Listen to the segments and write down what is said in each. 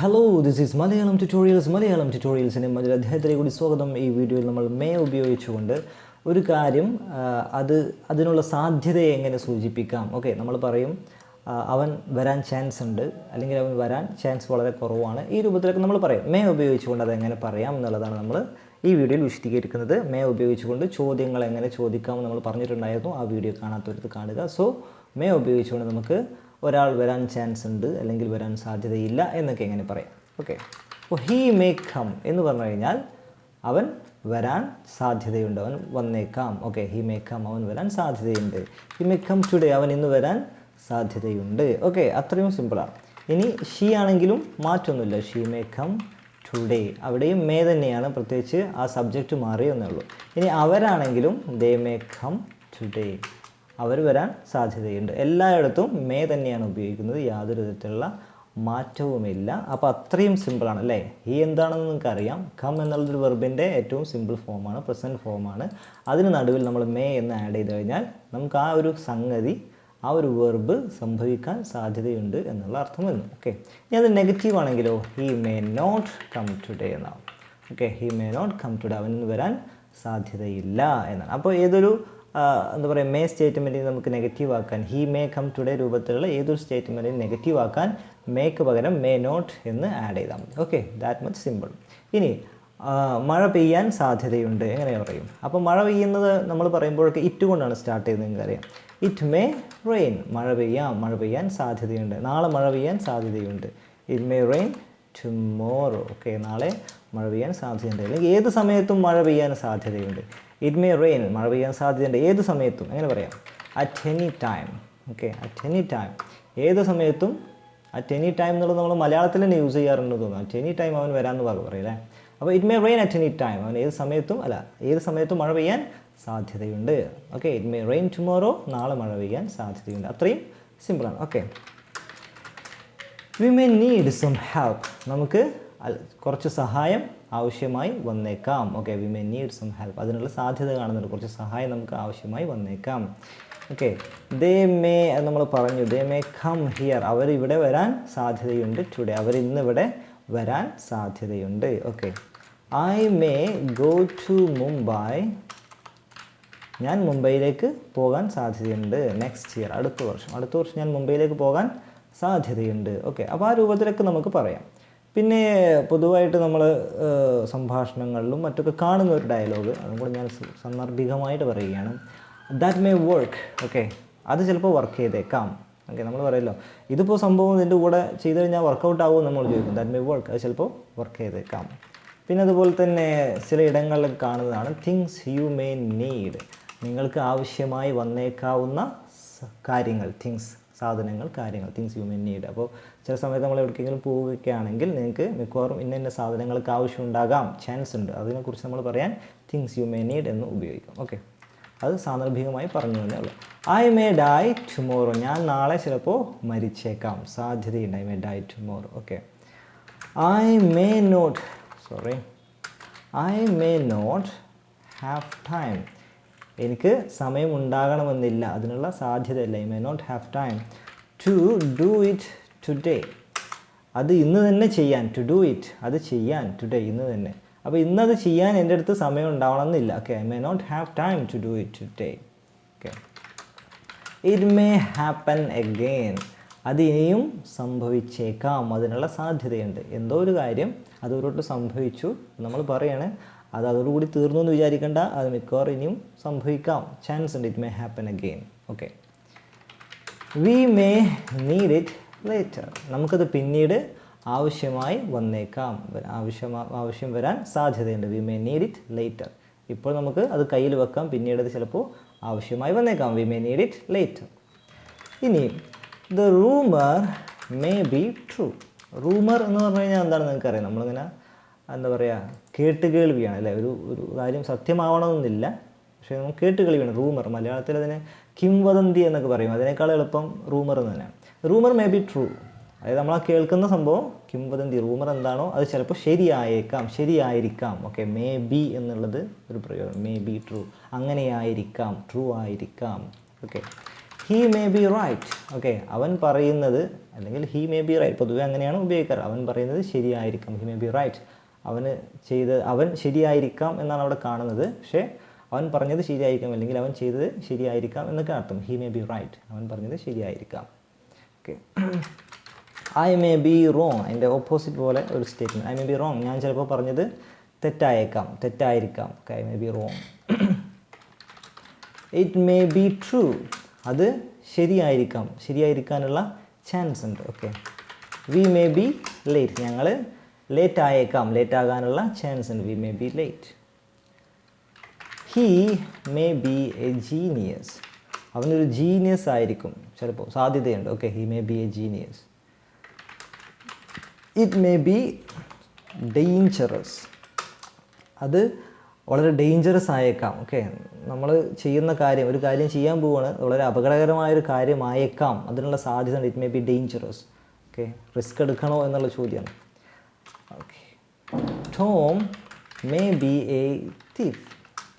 Hello this is Malayalam tutorials Malayalam ട്യൂട്ടോറിയൽസിന്റെ മറ്റൊരു അധ്യായത്തിലേക്ക് കൂടി സ്വാഗതം. ഈ വീഡിയോയിൽ നമ്മൾ മേ ഉപയോഗിച്ചുകൊണ്ട് ഒരു കാര്യം അത് അതിനുള്ള സാധ്യതയെ എങ്ങനെ സൂചിപ്പിക്കാം? ഓക്കെ നമ്മൾ പറയും അവൻ വരാൻ ചാൻസ് ഉണ്ട്. അല്ലെങ്കിൽ അവൻ വരാൻ ചാൻസ് വളരെ കുറവാണ്. ഈ രൂപത്തിലൊക്കെ നമ്മൾ പറയും മേ ഉപയോഗിച്ചുകൊണ്ട് അത് എങ്ങനെ പറയാം എന്നുള്ളതാണ് നമ്മൾ ഈ വീഡിയോയിൽ വിശദീകരിക്കുന്നത്. മേ ഉപയോഗിച്ചുകൊണ്ട് ചോദ്യങ്ങൾ എങ്ങനെ ചോദിക്കാമെന്ന് നമ്മൾ പറഞ്ഞിട്ടുണ്ടായിരുന്നു. ആ വീഡിയോ കാണാത്തവർക്ക് കാണുക. സോ മേ ഉപയോഗിച്ചുകൊണ്ട് നമുക്ക് ഒരാൾ വരാൻ ചാൻസ് ഉണ്ട് അല്ലെങ്കിൽ വരാൻ സാധ്യതയില്ല എന്നൊക്കെ എങ്ങനെ പറയാം. ഓക്കെ അപ്പോൾ ഹീ മേ കം എന്ന് പറഞ്ഞു കഴിഞ്ഞാൽ അവൻ വരാൻ സാധ്യതയുണ്ട്. അവൻ വന്നേക്കാം. ഓക്കെ ഹി മേ കം അവൻ വരാൻ സാധ്യതയുണ്ട്. ഹി മേ കം ടുഡേ അവൻ ഇന്ന് വരാൻ സാധ്യതയുണ്ട്. ഓക്കെ അത്രയും സിമ്പിളാണ് ഇനി ഷീ ആണെങ്കിലും മാറ്റൊന്നുമില്ല. ഷീ മേ കം ടുഡേ അവിടെയും മേ തന്നെയാണ്. പ്രത്യേകിച്ച് ആ സബ്ജക്റ്റ് മാറിയെന്നേ ഉള്ളൂ. ഇനി അവരാണെങ്കിലും ദേ മേ കം ടുഡേ അവർ വരാൻ സാധ്യതയുണ്ട്. എല്ലായിടത്തും മേ തന്നെയാണ് ഉപയോഗിക്കുന്നത്. യാതൊരു വിധത്തിലുള്ള മാറ്റവുമില്ല. അപ്പോൾ അത്രയും സിമ്പിളാണ് അല്ലേ? ഈ എന്താണെന്ന് നിങ്ങൾക്ക് അറിയാം കം എന്നുള്ളൊരു വെർബിന്റെ ഏറ്റവും സിമ്പിൾ ഫോമാണ് പ്രസന്റ് ഫോമാണ് അതിന് നടുവിൽ നമ്മൾ മേ എന്ന് ആഡ് ചെയ്ത് കഴിഞ്ഞാൽ നമുക്ക് ആ ഒരു സംഗതി ആ ഒരു വെർബ് സംഭവിക്കാൻ സാധ്യതയുണ്ട് എന്നുള്ള അർത്ഥം വരുന്നു ഓക്കെ ഇനി അത് നെഗറ്റീവ് ആണെങ്കിലോ? He may not come today എന്നാണ് okay he may not come today അവനിന്ന് വരാൻ സാധ്യതയില്ല എന്നാണ്. അപ്പോൾ ഏതൊരു എന്താ പറയുക മേ സ്റ്റേറ്റ്മെന്റിന് നമുക്ക് നെഗറ്റീവ് ആക്കാൻ ഹി മേ കം ടുഡേ രൂപത്തിലുള്ള ഏതൊരു സ്റ്റേറ്റ്മെന്റിന് നെഗറ്റീവ് ആക്കാൻ മേക്ക് പകരം മേ നോട്ട് എന്ന് ആഡ് ചെയ്താൽ മതി. ഓക്കെ ദാറ്റ് മച്ച് സിമ്പിൾ ഇനി മഴ പെയ്യാൻ സാധ്യതയുണ്ട് എങ്ങനെ പറയും? അപ്പോൾ മഴ പെയ്യുന്നത് നമ്മൾ പറയുമ്പോഴൊക്കെ ഇറ്റ് കൊണ്ടാണ് സ്റ്റാർട്ട് ചെയ്യുന്നത് നിങ്ങൾക്കറിയാം. ഇറ്റ് മേ റെയിൻ മഴ പെയ്യാം മഴ പെയ്യാൻ സാധ്യതയുണ്ട്. നാളെ മഴ പെയ്യാൻ സാധ്യതയുണ്ട്. It may rain tomorrow okay നാളെ മഴ പെയ്യാൻ സാധ്യതയുണ്ട്. അല്ലെങ്കിൽ ഏത് സമയത്തും മഴ പെയ്യാൻ സാധ്യതയുണ്ട്. ഇറ്റ് മേ റെയിൻ മഴ പെയ്യാൻ സാധ്യതയുണ്ട്. ഏത് സമയത്തും എങ്ങനെ പറയാം. At any time okay at any time ഏത് സമയത്തും അറ്റ് എനി ടൈം എന്നുള്ളത് നമ്മൾ മലയാളത്തിൽ തന്നെ യൂസ് ചെയ്യാറുണ്ട് തോന്നുന്നു. അറ്റ് എനി ടൈം അവൻ വരാമെന്ന് പറയും പറയല്ലേ അപ്പോൾ it may rain at any time അവൻ ഏത് സമയത്തും അല്ല ഏത് സമയത്തും മഴ പെയ്യാൻ സാധ്യതയുണ്ട്. Okay it may rain tomorrow നാളെ മഴ പെയ്യാൻ സാധ്യതയുണ്ട്. അത്രയും സിമ്പിളാണ് okay we may need some help നമുക്ക് കുറച്ച് സഹായം ആവശ്യമായി വന്നേക്കാം. Okay we may need some help അതിനുള്ള സാധ്യത കാണുന്നുണ്ട്. കുറച്ച് സഹായം നമുക്ക് ആവശ്യമായി വന്നേക്കാം. ഓക്കെ ദേ മേ നമ്മൾ പറഞ്ഞു ദേ മേ കം ഹിയർ അവർ ഇവിടെ വരാൻ സാധ്യതയുണ്ട് ടുഡേ അവർ ഇന്ന് ഇവിടെ വരാൻ സാധ്യതയുണ്ട്. Okay I may go to Mumbai ഞാൻ മുംബൈയിലേക്ക് പോകാൻ സാധ്യതയുണ്ട് നെക്സ്റ്റ് ഇയർ അടുത്ത വർഷം. അടുത്ത വർഷം ഞാൻ മുംബൈയിലേക്ക് പോകാൻ സാധ്യതയുണ്ട്. ഓക്കെ അപ്പോൾ ആ രൂപത്തിലൊക്കെ നമുക്ക് പറയാം. പിന്നെ പൊതുവായിട്ട് നമ്മൾ സംഭാഷണങ്ങളിലും മറ്റൊക്കെ കാണുന്ന ഒരു ഡയലോഗ് അതും കൂടെ ഞാൻ സന്ദർഭികമായിട്ട് പറയുകയാണ്. ദാറ്റ് മേ വർക്ക് ഓക്കെ അത് ചിലപ്പോൾ വർക്ക് ചെയ്തേക്കാം. ഓക്കെ നമ്മൾ പറയല്ലോ ഇതിപ്പോൾ സംഭവം ഇതിന്റെ കൂടെ ചെയ്ത് കഴിഞ്ഞാൽ വർക്കൗട്ട് ആവുമെന്ന് നമ്മൾ ചോദിക്കും. ദാറ്റ് മേ വർക്ക് അത് ചിലപ്പോൾ വർക്ക് ചെയ്തേക്കാം. പിന്നെ അതുപോലെ തന്നെ ചില ഇടങ്ങളിൽ കാണുന്നതാണ് തിങ്സ് യു മേ നീഡ് നിങ്ങൾക്ക് ആവശ്യമായി വന്നേക്കാവുന്ന കാര്യങ്ങൾ തിങ്സ് സാധനങ്ങൾ കാര്യങ്ങൾ തിങ്സ് യു മെൻ നീഡ് അപ്പോൾ ചില സമയത്ത് നമ്മൾ എവിടേക്കെങ്കിലും പോവുകയാണെങ്കിൽ നിങ്ങൾക്ക് മിക്കവാറും ഇന്ന ഇന്ന സാധനങ്ങൾക്ക് ആവശ്യമുണ്ടാകാം ചാൻസ് ഉണ്ട്. അതിനെക്കുറിച്ച് നമ്മൾ പറയാൻ തിങ്സ് യു മേ നീഡ് എന്ന് ഉപയോഗിക്കും. ഓക്കെ അത് സാന്ദർഭികമായി പറഞ്ഞു തന്നേ ഉള്ളൂ. ഐ മേ ഡൈ ടുമോറോ ഞാൻ നാളെ ചിലപ്പോൾ മരിച്ചേക്കാം. സാധ്യതയുണ്ട്. I may die tomorrow okay I may not sorry I may not have time എനിക്ക് സമയം ഉണ്ടാകണമെന്നില്ല അതിനുള്ള സാധ്യതയില്ല. I may not have time to do it today അത് ഇന്ന് തന്നെ ചെയ്യാൻ ടു ഡു ഇറ്റ് അത് ചെയ്യാൻ ടുഡേ ഇന്ന് തന്നെ. അപ്പോൾ ഇന്നത് ചെയ്യാൻ എന്റെ അടുത്ത് സമയം ഉണ്ടാവണമെന്നില്ല okay I may not have time to do it today okay it may happen again അത് ഇനിയും സംഭവിച്ചേക്കാം. അതിനുള്ള സാധ്യതയുണ്ട്. എന്തോ ഒരു കാര്യം അതൊരു സംഭവിച്ചു നമ്മൾ പറയാണ്. അത് അതോടുകൂടി തീർന്നു എന്ന് വിചാരിക്കേണ്ട. അത് മിക്കവാറും ഇനിയും സംഭവിക്കാം. ചാൻസ് ഉണ്ട്. It may happen again okay we may need it later നമുക്കത് പിന്നീട് ആവശ്യമായി വന്നേക്കാം. ആവശ്യം ആവശ്യം വരാൻ സാധ്യതയുണ്ട്. We may need it later ഇപ്പോൾ നമുക്ക് അത് കയ്യിൽ വെക്കാം. പിന്നീട് അത് ചിലപ്പോൾ ആവശ്യമായി വന്നേക്കാം. We may need it later ഇനി the rumour may be true rumour എന്ന് പറഞ്ഞു കഴിഞ്ഞാൽ എന്താണെന്ന് നിങ്ങൾക്കറിയാം? നമ്മളിങ്ങനെ എന്താ പറയുക കേട്ട് കേൾവിയാണ് അല്ലേ? ഒരു ഒരു കാര്യം സത്യമാവണമെന്നില്ല. പക്ഷേ നമുക്ക് കളിയാണ് റൂമർ മലയാളത്തിൽ അതിനെ കിംവദന്തി എന്നൊക്കെ പറയും. അതിനേക്കാൾ എളുപ്പം റൂമർ എന്ന് തന്നെയാണ്. Rumour may be true. അതായത് നമ്മൾ ആ കേൾക്കുന്ന സംഭവം കിംവദന്തി റൂമർ എന്താണോ അത് ചിലപ്പോൾ ശരിയായേക്കാം ശരിയായിരിക്കാം. ഓക്കെ മേ ബി എന്നുള്ളത് ഒരു പ്രയോഗം. May be true. അങ്ങനെയായിരിക്കാം ട്രൂ ആയിരിക്കാം. Okay. He may be right. Okay അവൻ പറയുന്നത് അല്ലെങ്കിൽ ഹീ മേ ബി റൈറ്റ്. പൊതുവെ അങ്ങനെയാണ് ഉപയോഗിക്കാറ്. അവൻ പറയുന്നത് ശരിയായിരിക്കാം ഹി മേ ബി റൈറ്റ്. അവന് ചെയ്ത് അവൻ ശരിയായിരിക്കാം എന്നാണ് അവിടെ കാണുന്നത്. പക്ഷേ അവൻ പറഞ്ഞത് ശരിയായിരിക്കാം അല്ലെങ്കിൽ അവൻ ചെയ്തത് ശരിയായിരിക്കാം എന്നൊക്കെ അർത്ഥം. ഹി മേ ബി റൈറ്റ് അവൻ പറഞ്ഞത് ശരിയായിരിക്കാം. Okay I may be wrong അതിന്റെ ഓപ്പോസിറ്റ് പോലെ ഒരു statement I may be wrong ഞാൻ ചിലപ്പോൾ പറഞ്ഞത് തെറ്റായേക്കാം. തെറ്റായിരിക്കാം. Okay I may be wrong it may be true അത് ശരിയായിരിക്കാം. ശരിയായിരിക്കാനുള്ള ചാൻസ് ഉണ്ട്. Okay we may be late ഞങ്ങൾ ലേറ്റ് ആയേക്കാം ലേറ്റ് ആകാനുള്ള ചാൻസ് ഉണ്ട്. We may be late he may be a genius അവനൊരു ജീനിയസ് ആയിരിക്കും. ചിലപ്പോൾ സാധ്യതയുണ്ട്. Okay he may be a genius it may be dangerous അത് വളരെ ഡേഞ്ചറസ് ആയേക്കാം. ഓക്കെ നമ്മൾ ചെയ്യുന്ന കാര്യം ഒരു കാര്യം ചെയ്യാൻ പോവുകയാണ് വളരെ അപകടകരമായൊരു കാര്യമായേക്കാം. അതിനുള്ള സാധ്യത it may be dangerous okay risk എടുക്കണോ എന്നുള്ള ചോദ്യമാണ്. Tom may be a thief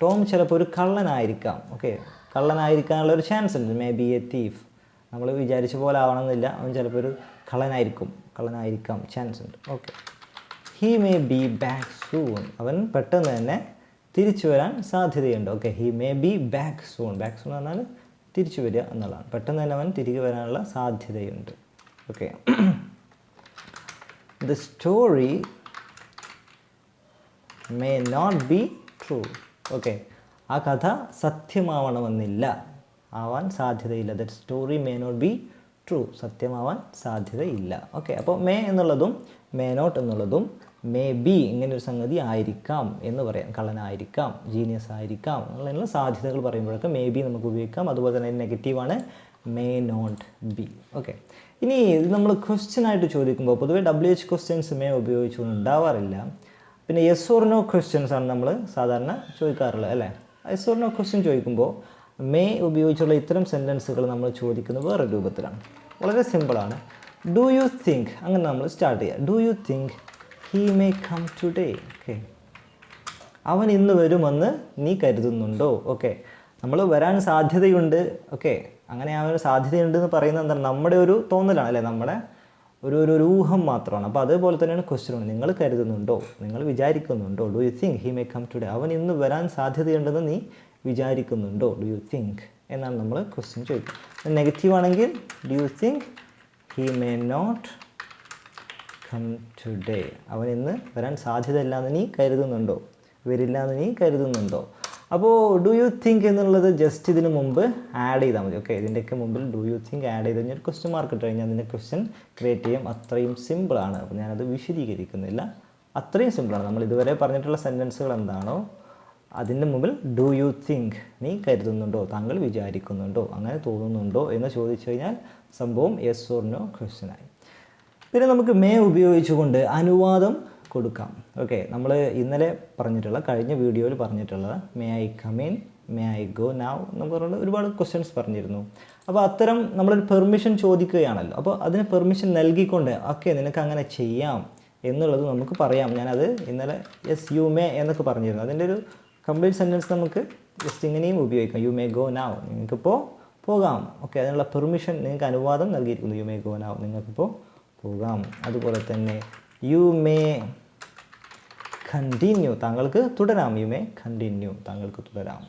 Tom ചിലപ്പോൾ ഒരു കള്ളനായിരിക്കാം. ഓക്കെ കള്ളനായിരിക്കാനുള്ള ഒരു ചാൻസ് ഉണ്ട്. മേ ബി എ തീഫ് നമ്മൾ വിചാരിച്ച പോലെ ആവണമെന്നില്ല. അവൻ ചിലപ്പോൾ ഒരു കള്ളനായിരിക്കും. കള്ളനായിരിക്കാം. ചാൻസ് ഉണ്ട്. Okay he may be back soon അവൻ പെട്ടെന്ന് തന്നെ തിരിച്ചു വരാൻ സാധ്യതയുണ്ട്. Okay he may be back soon back soon പറഞ്ഞാൽ തിരിച്ചു വരിക എന്നുള്ളതാണ്. പെട്ടെന്ന് തന്നെ അവൻ തിരികെ വരാനുള്ള സാധ്യതയുണ്ട്. Okay the story may not be true okay ആ കഥ സത്യമാവണമെന്നില്ല. ആവാൻ സാധ്യതയില്ല. That story may not be true സത്യമാവാൻ സാധ്യതയില്ല. ഓക്കെ അപ്പോൾ മേ എന്നുള്ളതും മേ നോട്ട് എന്നുള്ളതും മേ ബി ഇങ്ങനൊരു സംഗതി ആയിരിക്കാം എന്ന് പറയാം. കള്ളനായിരിക്കാം ജീനിയസ് ആയിരിക്കാം എന്നുള്ള സാധ്യതകൾ പറയുമ്പോഴൊക്കെ മേ ബി നമുക്ക് ഉപയോഗിക്കാം. അതുപോലെ തന്നെ നെഗറ്റീവാണ് മേ നോട്ട് ബി ഓക്കെ ഇനി ഇത് നമ്മൾ ക്വസ്റ്റ്യൻ ആയിട്ട് ചോദിക്കുമ്പോൾ പൊതുവേ ഡബ്ല്യു എച്ച് ക്വസ്റ്റ്യൻസ് മേ ഉപയോഗിച്ചുകൊണ്ട് ഉണ്ടാവാറില്ല. പിന്നെ യെസ് ഓർ നോ ക്വസ്റ്റ്യൻസ് ആണ് നമ്മൾ സാധാരണ ചോദിക്കാറുള്ളത് അല്ലേ? യെസ് ഓർ നോ ക്വസ്റ്റ്യൻ ചോദിക്കുമ്പോൾ മേ ഉപയോഗിച്ചുള്ള ഇത്തരം സെന്റൻസുകൾ നമ്മൾ ചോദിക്കുന്നത് വേറെ രൂപത്തിലാണ്. വളരെ സിമ്പിളാണ് ഡു യു തിങ്ക് അങ്ങനെ നമ്മൾ സ്റ്റാർട്ട് ചെയ്യുക do you think he may come today okay അവൻ ഇന്ന് വരുമെന്ന് നീ കരുതുന്നുണ്ടോ? ഓക്കെ നമ്മൾ വരാൻ സാധ്യതയുണ്ട്. ഓക്കെ അങ്ങനെ ആ ഒരു സാധ്യതയുണ്ട് എന്ന് പറയുന്നത് എന്താണ്? നമ്മുടെ ഒരു തോന്നലാണ് അല്ലേ? നമ്മുടെ ഒരു ഒരു ഒരു ഊഹം മാത്രമാണ്. അപ്പോൾ അതേപോലെ തന്നെയാണ് ക്വസ്റ്റ്യൻ നിങ്ങൾ കരുതുന്നുണ്ടോ? നിങ്ങൾ വിചാരിക്കുന്നുണ്ടോ? Do you think he may come today അവൻ ഇന്ന് വരാൻ സാധ്യതയുണ്ടെന്ന് നീ വിചാരിക്കുന്നുണ്ടോ? ഡു യു തിങ്ക് എന്നാണ് നമ്മൾ ക്വസ്റ്റ്യൻ ചോദിക്കുന്നത് നെഗറ്റീവ് ആണെങ്കിൽ do you think he may not come today അവൻ ഇന്ന് വരാൻ സാധ്യതയില്ല എന്ന് നീ കരുതുന്നുണ്ടോ? വരില്ല എന്ന് നീ കരുതുന്നുണ്ടോ? അപ്പോൾ ഡു യു തിങ്ക് എന്നുള്ളത് ജസ്റ്റ് ഇതിന് മുമ്പ് ആഡ് ചെയ്താൽ മതി. ഓക്കെ ഇതിന്റെയൊക്കെ മുമ്പിൽ ഡു യു തിങ്ക് ആഡ് ചെയ്ത് കഴിഞ്ഞാൽ ക്വസ്റ്റ്യൻ മാർക്ക് ഇട്ട് കഴിഞ്ഞാൽ അതിന്റെ ക്വസ്റ്റ്യൻ ക്രിയേറ്റ് ചെയ്യും. അത്രയും സിമ്പിളാണ് അപ്പോൾ ഞാനത് വിശദീകരിക്കുന്നില്ല. അത്രയും സിമ്പിളാണ് നമ്മൾ ഇതുവരെ പറഞ്ഞിട്ടുള്ള സെന്റൻസുകൾ എന്താണോ അതിന്റെ മുമ്പിൽ ഡു യു തിങ്ക് നീ കരുതുന്നുണ്ടോ? താങ്കൾ വിചാരിക്കുന്നുണ്ടോ? അങ്ങനെ തോന്നുന്നുണ്ടോ? എന്ന് ചോദിച്ചു കഴിഞ്ഞാൽ സംഭവം യെസ് ഓർ നോ ക്വസ്റ്റ്യനായി പിന്നെ നമുക്ക് മേ ഉപയോഗിച്ചുകൊണ്ട് അനുവാദം കൊടുക്കാം. ഓക്കെ നമ്മൾ ഇന്നലെ പറഞ്ഞിട്ടുള്ള കഴിഞ്ഞ വീഡിയോയിൽ പറഞ്ഞിട്ടുള്ള may I come in may I go now എന്ന് പറഞ്ഞിട്ട് ഒരുപാട് ക്വസ്റ്റ്യൻസ് പറഞ്ഞിരുന്നു. അപ്പോൾ അത്തരം നമ്മളൊരു പെർമിഷൻ ചോദിക്കുകയാണല്ലോ. അപ്പോൾ അതിന് പെർമിഷൻ നൽകിക്കൊണ്ട് ഓക്കെ നിനക്ക് അങ്ങനെ ചെയ്യാം എന്നുള്ളത് നമുക്ക് പറയാം. ഞാനത് ഇന്നലെ യെസ് യു മേ എന്നൊക്കെ പറഞ്ഞിരുന്നു. അതിന്റെ ഒരു കംപ്ലീറ്റ് സെന്റൻസ് നമുക്ക് ജസ്റ്റ് ഇങ്ങനെയും ഉപയോഗിക്കാം. യു മേ ഗോ നാവ് നിങ്ങൾക്കിപ്പോൾ പോകാം. ഓക്കെ അതിനുള്ള പെർമിഷൻ നിങ്ങൾക്ക് അനുവാദം നൽകിയിരിക്കുന്നു. യു മേ ഗോ നാവ് നിങ്ങൾക്കിപ്പോൾ പോകാം. അതുപോലെ തന്നെ യു മേ കണ്ടിന്യൂ താങ്കൾക്ക് തുടരാം. യു മേ കണ്ടിന്യൂ താങ്കൾക്ക് തുടരാം.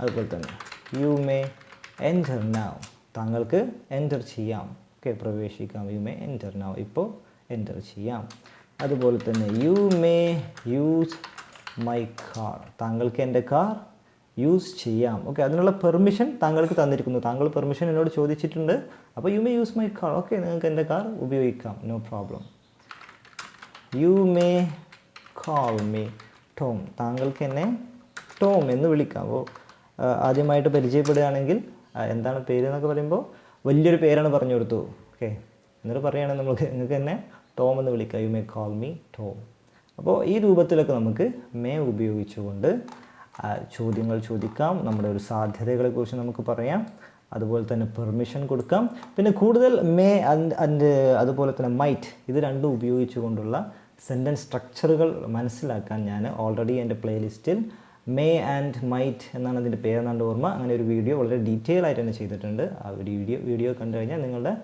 അതുപോലെ തന്നെ. യു മേ എന്റർ നാവ് താങ്കൾക്ക് എന്റർ ചെയ്യാം. ഓക്കെ പ്രവേശിക്കാം. യു മേ എന്റർ നാവ് ഇപ്പോൾ എന്റർ ചെയ്യാം. അതുപോലെ തന്നെ you may use my car താങ്കൾക്ക് എന്റെ കാർ യൂസ് ചെയ്യാം. ഓക്കെ അതിനുള്ള പെർമിഷൻ താങ്കൾക്ക് തന്നിരിക്കുന്നു. താങ്കൾ പെർമിഷൻ എന്നോട് ചോദിച്ചിട്ടുണ്ട്. അപ്പോൾ you may use my car okay നിങ്ങൾക്ക് എന്റെ കാർ ഉപയോഗിക്കാം. No problem you may call me Tom താങ്കൾക്ക് എന്നെ ടോം എന്ന് വിളിക്കാം. അപ്പോൾ ആദ്യമായിട്ട് പരിചയപ്പെടുകയാണെങ്കിൽ എന്താണ് പേര് എന്നൊക്കെ പറയുമ്പോൾ വലിയൊരു പേരാണ് പറഞ്ഞു കൊടുത്തു. ഓക്കെ. എന്നിട്ട് പറയുകയാണെങ്കിൽ നമുക്ക് നിങ്ങൾക്ക് എന്നെ ടോം എന്ന് വിളിക്കാം. You may call me Tom അപ്പോൾ ഈ രൂപത്തിലൊക്കെ നമുക്ക് മേ ഉപയോഗിച്ചുകൊണ്ട് ചോദ്യങ്ങൾ ചോദിക്കാം. നമ്മുടെ ഒരു സാധ്യതകളെക്കുറിച്ച് നമുക്ക് പറയാം. അതുപോലെ തന്നെ പെർമിഷൻ കൊടുക്കാം. പിന്നെ കൂടുതൽ മേ അതുപോലെ തന്നെ മൈറ്റ് ഇത് രണ്ടും ഉപയോഗിച്ചുകൊണ്ടുള്ള സെന്റൻസ് സ്ട്രക്ചറുകൾ മനസ്സിലാക്കാൻ ഞാൻ ഓൾറെഡി എന്റെ പ്ലേലിസ്റ്റിൽ മേ ആൻഡ് മൈറ്റ് എന്നാണ് അതിന്റെ പേരെന്നാണ്ട് ഓർമ്മ. അങ്ങനെ ഒരു വീഡിയോ വളരെ ഡീറ്റെയിൽ ആയിട്ട് തന്നെ ചെയ്തിട്ടുണ്ട്. ആ വീഡിയോ വീഡിയോ കണ്ടു കഴിഞ്ഞാൽ നിങ്ങളുടെ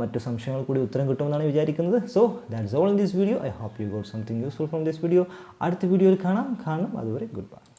മറ്റു സംശയങ്ങൾ കൂടി ഉത്തരം കിട്ടുമെന്നാണ് വിചാരിക്കുന്നത്. So that's all in this video I hope you got something useful from this video അടുത്ത വീഡിയോയിൽ കാണാം. കാണും. അതുവരെ ഗുഡ് ബൈ